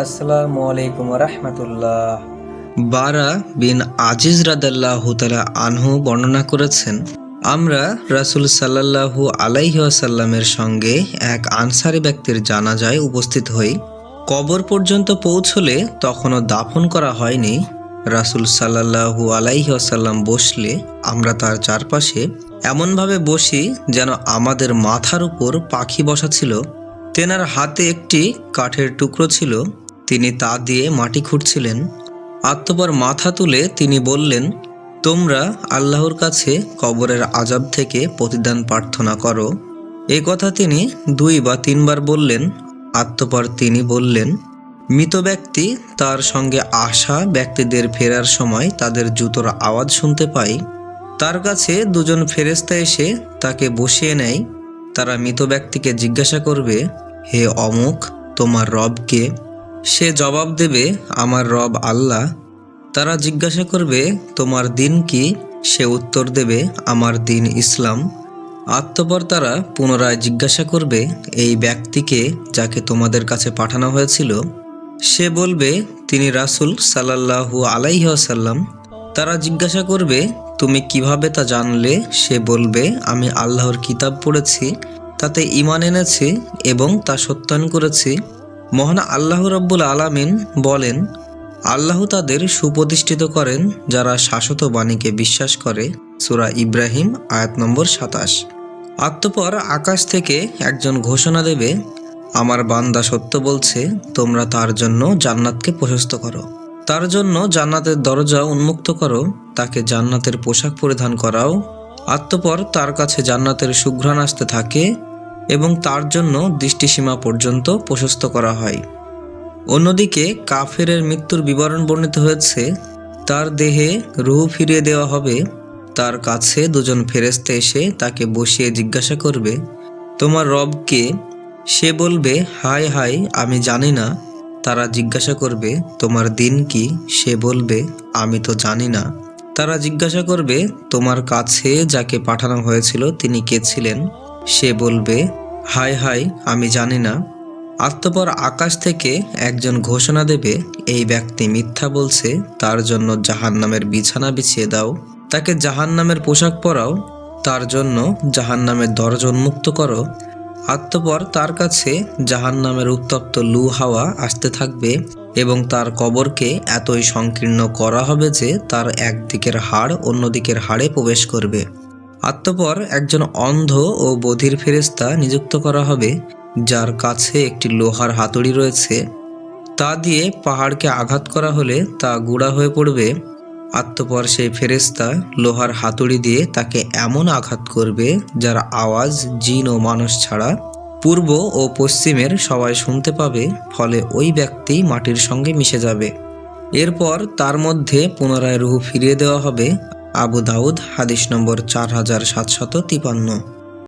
আসসালামু আলাইকুম রহমতুল্লাহ বারা বিন আজিজ রাদাল্লাহ তালা আনহু বর্ণনা করেছেন, আমরা রাসূল সাল্লাল্লাহু আলাইহি ওয়াসাল্লামের সঙ্গে এক আনসারি ব্যক্তির জানাজায় উপস্থিত হই। কবর পর্যন্ত পৌঁছলে তখনও দাফন করা হয়নি। রাসূল সাল্লাল্লাহু আলাইহি ওয়াসাল্লাম বসলে আমরা তার চারপাশে এমনভাবে বসি যেন আমাদের মাথার উপর পাখি বসা ছিল। তেনার হাতে একটি কাঠের টুকরো ছিল। তিনি তা দিয়ে মাটি খুঁড়ছিলেন। আত্মপর মাথা তুলে তিনি বললেন, তোমরা আল্লাহর কাছে কবরের আজাব থেকে প্রতিদান প্রার্থনা করো। এ কথা তিনি দুই বা তিনবার বললেন। আত্মপর তিনি বললেন, মৃত ব্যক্তি তার সঙ্গে আসা ব্যক্তিদের ফেরার সময় তাদের জুতোর আওয়াজ শুনতে পাই তার কাছে দুজন ফেরেস্তা এসে তাকে বসিয়ে নেয়। তারা মৃত ব্যক্তিকে জিজ্ঞাসা করবে, হে অমুক, তোমার রবকে সে জবাব দেবে, আমার রব আল্লাহ। তারা জিজ্ঞাসা করবে, তোমার দিন কি? সে উত্তর দেবে, আমার দিন ইসলাম। আত্মপর তারা পুনরায় জিজ্ঞাসা করবে, এই ব্যক্তিকে যাকে তোমাদের কাছে পাঠানো হয়েছিল? সে বলবে, তিনি রাসূল সাল্লাল্লাহু আলাইহি ওয়াসাল্লাম। তারা জিজ্ঞাসা করবে, তুমি কীভাবে তা জানলে? সে বলবে, আমি আল্লাহর কিতাব পড়েছি, তাতে ঈমান এনেছি এবং তা সত্যায়ন করেছি। মহান আল্লাহ রব্বুল আলামিন বলেন, আল্লাহ তাদের সুপ্রতিষ্ঠিত করেন যারা শাশ্বত বাণীকে বিশ্বাস করে। সুরা ইব্রাহিম, আয়াত নম্বর সাতাশ। আত্মপর আকাশ থেকে একজন ঘোষণা দেবে, আমার বান্দা সত্য বলছে, তোমরা তার জন্য জান্নাতকে প্রশস্ত করো। তার জন্য জান্নাতের দরজা উন্মুক্ত করো, তাকে জান্নাতের পোশাক পরিধান করাও। আত্মপর তার কাছে জান্নাতের সুঘ্রাণ আসতে থাকে এবং তার জন্য দৃষ্টিসীমা পর্যন্ত প্রশস্ত করা হয়। অন্যদিকে কাফেরের মৃত্যুর বিবরণ বর্ণিত হয়েছে, তার দেহে রুহ ফিরিয়ে দেওয়া হবে, তার কাছে দুজন ফেরেস্তে এসে তাকে বসিয়ে জিজ্ঞাসা করবে, তোমার রবকে সে বলবে, হায় হায়, আমি জানি না। তারা জিজ্ঞাসা করবে, তোমার দিন কি? সে বলবে, আমি তো জানি না। তারা জিজ্ঞাসা করবে, তোমার কাছে যাকে পাঠানো হয়েছিল তিনি কে ছিলেন? সে বলবে, হায় হায়, আমি জানি না। আত্মপর আকাশ থেকে একজন ঘোষণা দেবে, এই ব্যক্তি মিথ্যা বলছে, তার জন্য জাহান্নামের বিছানা বিছিয়ে দাও। তাকে জাহান্নামের পোশাক পরাও, তার জন্য জাহান্নামের দরজা উন্মুক্ত করো। আত্মপর তার কাছে জাহান্নামের উত্তপ্ত লু হাওয়া আসতে থাকবে এবং তার কবরকে এতই সংকীর্ণ করা হবে যে তার একদিকের হাড় অন্যদিকের হাড়ে প্রবেশ করবে। আত্মপর একজন অন্ধ ও বধির ফেরেস্তা নিযুক্ত করা হবে, যার কাছে একটি লোহার হাতুড়ি রয়েছে। তা দিয়ে পাহাড়কে আঘাত করা হলে তা গুঁড়া হয়ে পড়বে। আত্মপর সেই ফেরেস্তা লোহার হাতুড়ি দিয়ে তাকে এমন আঘাত করবে, যার আওয়াজ জিন ও মানুষ ছাড়া পূর্ব ও পশ্চিমের সবাই শুনতে পাবে, ফলে ওই ব্যক্তি মাটির সঙ্গে মিশে যাবে। এরপর তার মধ্যে পুনরায় রুহু ফিরিয়ে দেওয়া হবে। আবু দাউদ হাদিস নম্বর চার হাজার সাতশত তিপান্ন।